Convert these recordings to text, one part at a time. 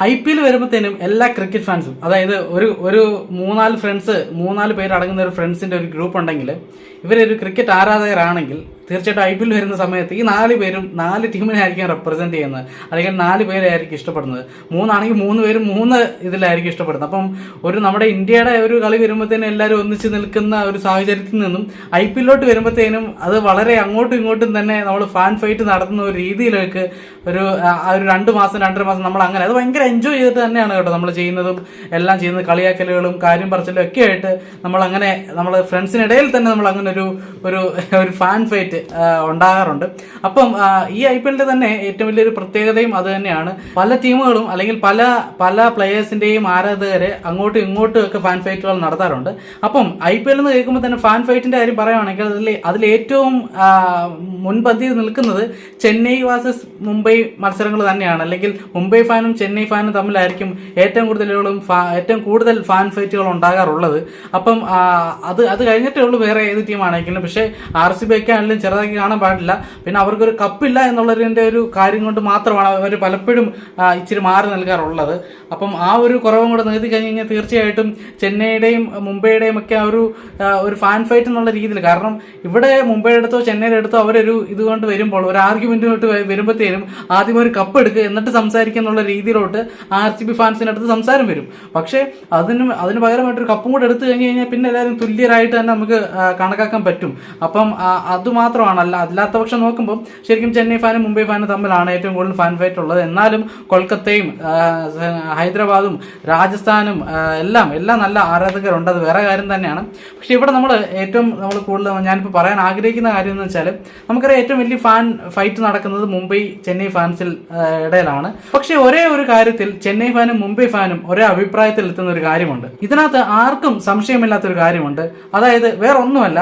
I P L വരുമ്പോഴത്തേനും എല്ലാ cricket ഫാൻസും അതായത് ഒരു ഒരു മൂന്നാൽ ഫ്രണ്ട്സ് മൂന്നാൽ പേര് അടങ്ങുന്ന ഒരു ഫ്രണ്ട്സിന്റെ ഒരു ഗ്രൂപ്പ് ഉണ്ടെങ്കിൽ ഇവരൊരു ക്രിക്കറ്റ് ആരാധകരാണെങ്കിൽ തീർച്ചയായിട്ടും ഐ പി എൽ വരുന്ന സമയത്ത് ഈ നാല് പേരും നാല് ടീമിനെ ആയിരിക്കും റെപ്രസെന്റ് ചെയ്യുന്നത്. അല്ലെങ്കിൽ നാല് പേരായിരിക്കും ഇഷ്ടപ്പെടുന്നത്. മൂന്നാണെങ്കിൽ മൂന്ന് പേരും മൂന്ന് ഇതിലായിരിക്കും ഇഷ്ടപ്പെടുന്നത്. അപ്പം ഒരു നമ്മുടെ ഇന്ത്യയുടെ ഒരു കളി വരുമ്പോഴത്തേനും എല്ലാവരും ഒന്നിച്ച് നിൽക്കുന്ന ഒരു സാഹചര്യത്തിൽ നിന്നും ഐ പി എല്ലോട്ട് വരുമ്പോഴത്തേനും അത് വളരെ അങ്ങോട്ടും ഇങ്ങോട്ടും തന്നെ നമ്മൾ ഫാൻ ഫൈറ്റ് നടത്തുന്ന ഒരു രീതിയിലേക്ക് ഒരു ഒരു രണ്ട് മാസം രണ്ടര മാസം നമ്മൾ അങ്ങനെ അത് ഭയങ്കര എൻജോയ് ചെയ്തിട്ട് തന്നെയാണ് കേട്ടോ നമ്മൾ ചെയ്യുന്നതും എല്ലാം ചെയ്യുന്നത്. കളിയാക്കലുകളും കാര്യം പറച്ചിലും ഒക്കെ ആയിട്ട് നമ്മൾ അങ്ങനെ നമ്മൾ ഫ്രണ്ട്സിനിടയിൽ തന്നെ നമ്മൾ അങ്ങനെ ഒരു ഒരു ഫാൻ ഫൈറ്റ് ഉണ്ടാകാറുണ്ട്. അപ്പം ഈ ഐ പി എല്ലിന്റെ തന്നെ ഏറ്റവും വലിയൊരു പ്രത്യേകതയും അത് തന്നെയാണ്. പല ടീമുകളും അല്ലെങ്കിൽ പല പല പ്ലേയേഴ്സിന്റെയും ആരാധകരെ അങ്ങോട്ടും ഇങ്ങോട്ടും ഒക്കെ ഫാൻ ഫൈറ്റുകൾ നടത്താറുണ്ട്. അപ്പം ഐ പി എൽ എന്ന് കേൾക്കുമ്പോൾ തന്നെ ഫാൻ ഫൈറ്റിന്റെ കാര്യം പറയുകയാണെങ്കിൽ അതിൽ അതിൽ ഏറ്റവും മുൻപന്തിയിൽ നിൽക്കുന്നത് ചെന്നൈ വാസസ് മുംബൈ മത്സരങ്ങൾ തന്നെയാണ്. അല്ലെങ്കിൽ മുംബൈ ഫാനും ചെന്നൈ ഫാനും തമ്മിലായിരിക്കും ഏറ്റവും കൂടുതലുകളും ഏറ്റവും കൂടുതൽ ഫാൻ ഫൈറ്റുകൾ ഉണ്ടാകാറുള്ളത്. അപ്പം അത് അത് കഴിഞ്ഞിട്ടേ ഉള്ളൂ വേറെ ഏത് ടീമാണെങ്കിലും പക്ഷേ ആർ സി ബി ഒക്കെ ആണെങ്കിലും ചെറുതാക്കി കാണാൻ പാടില്ല. പിന്നെ അവർക്കൊരു കപ്പില്ല എന്നുള്ളതിന്റെ ഒരു കാര്യം കൊണ്ട് മാത്രമാണ് അവർ പലപ്പോഴും ഇച്ചിരി മാറി നൽകാറുള്ളത്. അപ്പം ആ ഒരു കുറവും കൂടെ നികത്തി കഴിഞ്ഞ് കഴിഞ്ഞാൽ തീർച്ചയായിട്ടും ചെന്നൈയുടെയും മുംബൈയുടെയും ഒക്കെ ആ ഒരു ഒരു ഫാൻ ഫൈറ്റ് എന്നുള്ള രീതിയിൽ. കാരണം ഇവിടെ മുംബൈയുടെ അടുത്തോ ചെന്നൈയുടെ അടുത്തോ അവരൊരു ഇതുകൊണ്ട് വരുമ്പോൾ ഒരു ആർഗ്യുമെന്റിനോട്ട് വരുമ്പോഴത്തേനും ആദ്യം ഒരു കപ്പ് എടുക്കുക എന്നിട്ട് സംസാരിക്കുക എന്നുള്ള രീതിയിലോട്ട് ആർ സി ബി ഫാൻസിന്റെ അടുത്ത് സംസാരം വരും. പക്ഷേ അതിന് അതിന് പകരമായിട്ട് ഒരു കപ്പും കൂടെ എടുത്തു കഴിഞ്ഞ് കഴിഞ്ഞാൽ പിന്നെ എല്ലാവരും തുല്യരായിട്ട് തന്നെ നമുക്ക് കണക്കാക്കാൻ പറ്റും. അപ്പം ആ, അത് മാത്രമാണ്. അല്ല അല്ലാത്ത പക്ഷം നോക്കുമ്പോൾ ശരിക്കും ചെന്നൈ ഫാനും മുംബൈ ഫാനും തമ്മിലാണ് ഏറ്റവും കൂടുതൽ ഫാൻ ഫൈറ്റ് ഉള്ളത്. എന്നാലും കൊൽക്കത്തയും ഹൈദരാബാദും രാജസ്ഥാനും എല്ലാം എല്ലാം നല്ല ആരാധകരുണ്ട്. അത് വേറെ കാര്യം തന്നെയാണ്. പക്ഷെ ഇവിടെ നമ്മൾ ഏറ്റവും നമ്മൾ കൂടുതൽ ഞാനിപ്പോൾ പറയാൻ ആഗ്രഹിക്കുന്ന കാര്യം എന്ന് വെച്ചാൽ നമുക്കറിയാം ഏറ്റവും വലിയ ഫാൻ ഫൈറ്റ് നടക്കുന്നത് മുംബൈ ചെന്നൈ ഫാൻസിൽ ഇടയിലാണ്. പക്ഷെ ഒരേ ഒരു കാര്യത്തിൽ ചെന്നൈ ഫാനും മുംബൈ ഫാനും ഒരേ അഭിപ്രായത്തിൽ എത്തുന്ന ഒരു കാര്യമുണ്ട്. ഇതിനകത്ത് ആർക്കും സംശയമില്ലാത്ത ഒരു കാര്യമുണ്ട്. അതായത് വേറൊന്നുമല്ല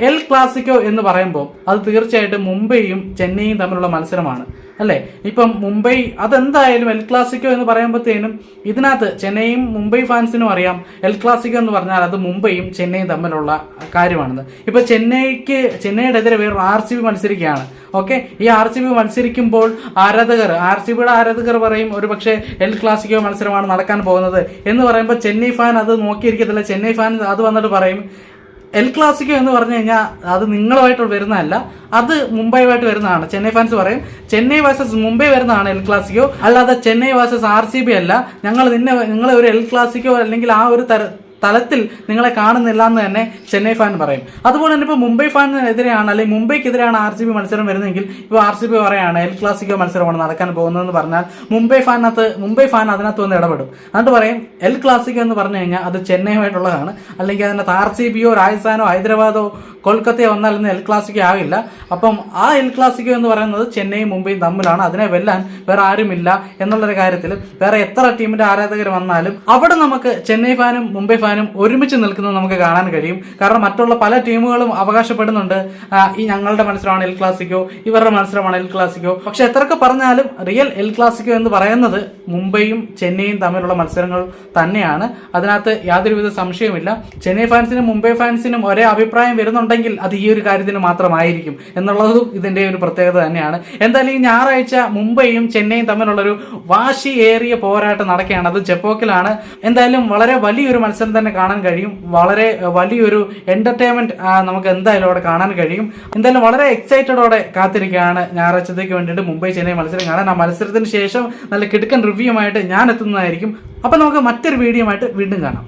എൽ ക്ലാസിക്കോ എന്ന് പറയുമ്പോൾ അത് തീർച്ചയായിട്ടും മുംബൈയും ചെന്നൈയും തമ്മിലുള്ള മത്സരമാണ്. അല്ലേ? ഇപ്പം മുംബൈ അതെന്തായാലും എൽ ക്ലാസിക്കോ എന്ന് പറയുമ്പോഴത്തേനും ഇതിനകത്ത് ചെന്നൈയും മുംബൈ ഫാൻസിനും അറിയാം. എൽ ക്ലാസിക്കോ എന്ന് പറഞ്ഞാൽ അത് മുംബൈയും ചെന്നൈയും തമ്മിലുള്ള കാര്യമാണെന്ന്. ഇപ്പൊ ചെന്നൈക്ക് ചെന്നൈയുടെ എതിരെ വേറൊരു ആർ സി ബി മത്സരിക്കുകയാണ്. ഓക്കെ? ഈ ആർ സി ബി മത്സരിക്കുമ്പോൾ ആരാധകർ ആർ സി ബിയുടെ ആരാധകർ പറയും ഒരു പക്ഷേ എൽ ക്ലാസിക്കോ മത്സരമാണ് നടക്കാൻ പോകുന്നത് എന്ന് പറയുമ്പോൾ ചെന്നൈ ഫാൻ അത് നോക്കിയിരിക്കത്തില്ല. ചെന്നൈ ഫാൻ അത് വന്നിട്ട് പറയും എൽ ക്ലാസിക്കോ എന്ന് പറഞ്ഞു കഴിഞ്ഞാൽ അത് നിങ്ങളുമായിട്ട് വരുന്നതല്ല. അത് മുംബൈയുമായിട്ട് വരുന്നതാണ്. ചെന്നൈ ഫാൻസ് പറയും ചെന്നൈ വേഴ്സസ് മുംബൈ വരുന്നതാണ് എൽ ക്ലാസിക്കോ. അല്ലാതെ Chennai versus R C B അല്ല. ഞങ്ങൾ നിന്നെ നിങ്ങളെ ഒരു എൽ ക്ലാസിക്കോ അല്ലെങ്കിൽ ആ ഒരു തര തലത്തിൽ നിങ്ങളെ കാണുന്നില്ല എന്ന് തന്നെ ചെന്നൈ ഫാൻ പറയും. അതുപോലെ തന്നെ ഇപ്പോൾ മുംബൈ ഫാനിനെതിരെയാണ് അല്ലെങ്കിൽ മുംബൈക്കെതിരെയാണ് ആർ സി ബി മത്സരം വരുന്നതെങ്കിൽ ഇപ്പോൾ ആർ സി ബി പറയുകയാണ് എൽ ക്ലാസിക്കോ മത്സരമാണ് നടക്കാൻ പോകുന്നതെന്ന് പറഞ്ഞാൽ മുംബൈ ഫാനകത്ത് മുംബൈ ഫാൻ അതിനകത്ത് വന്ന് ഇടപെടും. എന്നിട്ട് പറയും എൽ ക്ലാസിക്കോ എന്ന് പറഞ്ഞു കഴിഞ്ഞാൽ അത് ചെന്നൈയുമായിട്ടുള്ളതാണ്. അല്ലെങ്കിൽ അതിനകത്ത് ആർ സി ബിയോ രാജസ്ഥാനോ ഹൈദരാബാദോ കൊൽക്കത്തയോ ഇന്ന് എൽ ക്ലാസിക്കോ ആവില്ല അപ്പം ആ എൽ ക്ലാസിക്കോ എന്ന് പറയുന്നത് ചെന്നൈയും മുംബൈയും തമ്മിലാണ്. അതിനെ വെല്ലാൻ വേറെ ആരുമില്ല എന്നുള്ളൊരു കാര്യത്തിൽ വേറെ എത്ര ടീമിന്റെ ആരാധകർ വന്നാലും അവിടെ നമുക്ക് ചെന്നൈ ഫാനും മുംബൈ ഫാനും ഒരുമിച്ച് നിൽക്കുന്നത് നമുക്ക് കാണാൻ കഴിയും. കാരണം മറ്റുള്ള പല ടീമുകളും അവകാശപ്പെടുന്നുണ്ട്. ഈ ഞങ്ങളുടെ മത്സരമാണ് എൽ ക്ലാസിക്കോ ഇവരുടെ മത്സരമാണ് എൽ ക്ലാസിക്കോ. പക്ഷെ എത്രക്ക് പറഞ്ഞാലും റിയൽ എൽ ക്ലാസിക്കോ എന്ന് പറയുന്നത് മുംബൈയും ചെന്നൈയും തമ്മിലുള്ള മത്സരങ്ങൾ തന്നെയാണ്. അതിനകത്ത് യാതൊരുവിധ സംശയവുമില്ല. ചെന്നൈ ഫാൻസിനും മുംബൈ ഫാൻസിനും ഒരേ അഭിപ്രായം വരുന്നുണ്ടെങ്കിൽ അത് ഈ ഒരു കാര്യത്തിന് മാത്രമായിരിക്കും. എന്നുള്ളതും ഇതിന്റെ ഒരു പ്രത്യേകത തന്നെയാണ്. എന്തായാലും ഈ ഞായറാഴ്ച മുംബൈയും ചെന്നൈയും തമ്മിലുള്ള ഒരു വാശി ഏറിയ പോരാട്ടം നടക്കുകയാണ്. അത് ചെപ്പോക്കിലാണ് എന്തായാലും വളരെ വലിയൊരു മത്സരം തന്നെ കാണാൻ കഴിയും. വളരെ വലിയൊരു എന്റർടൈൻമെന്റ് നമുക്ക് എന്തായാലും അവിടെ കാണാൻ കഴിയും. എന്തായാലും വളരെ എക്സൈറ്റഡോടെ കാത്തിരിക്കുകയാണ് ഞായറാഴ്ചത്തേക്ക് വേണ്ടിയിട്ട് മുംബൈ ചെന്നൈ മത്സരം കാണാൻ. ആ മത്സരത്തിന് ശേഷം നല്ല കിടുക്കൻ റിവ്യൂമായിട്ട് ഞാൻ എത്തുന്നതായിരിക്കും. അപ്പൊ നമുക്ക് മറ്റൊരു വീഡിയോ ആയിട്ട് വീണ്ടും കാണാം.